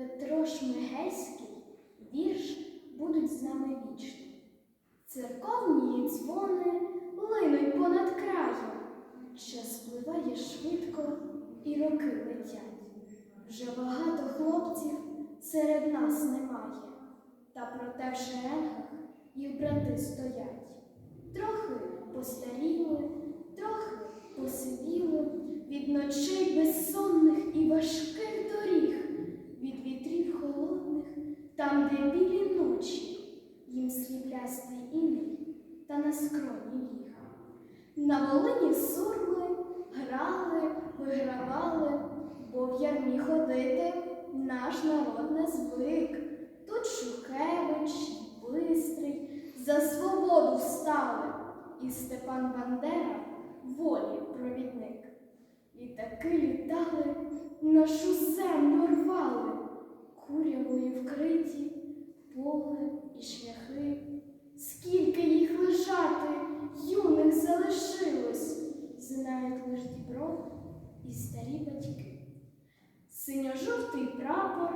Петро Шмигельський вірш будуть з нами вічно. Церковні дзвони линуть понад краєм. Час спливає швидко і роки летять. Вже багато хлопців серед нас немає, та проте в шеренгах їх брати стоять. Трохи постаріли, трохи посивіли від ночей безсонних і важких доріг, на скроні ліг. На Волині сурми, грали, вигравали, бо в ярмі ходити наш народ не звик. Тут Шухевич, Бистрий за свободу встали, і Степан Бандера волі провідник. Літаки літали, нашу землю рвали, курявою вкриті поле і шляхи. Дібров і старі батьки. Синьо-жовтий прапор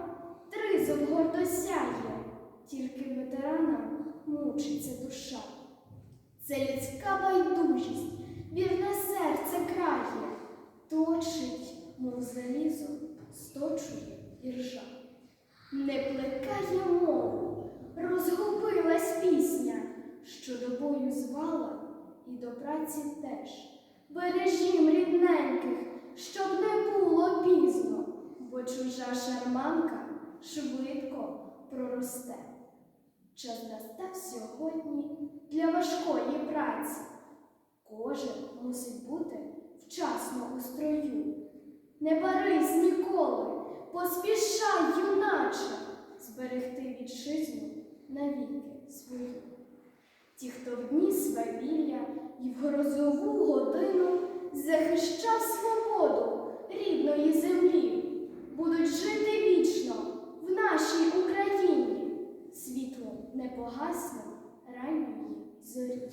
тризуб гордо сяє, тільки ветеранам мучиться душа. Це людська байдужість, вірне серце крає, точить, мов залізо, сточує іржа. Не плекає мову, розгубилась пісня, що до бою звала і до праці теж. Бережім рідненьких, щоб не було пізно, бо чужа шарманка швидко проросте. Час настав сьогодні для важкої праці. Кожен мусить бути вчасно у строю. Не барись ніколи, поспішай, ті, хто в дні свавілля і в грозову годину захищав свободу рідної землі, будуть жити вічно в нашій Україні, світло непогасне ранньої зорі.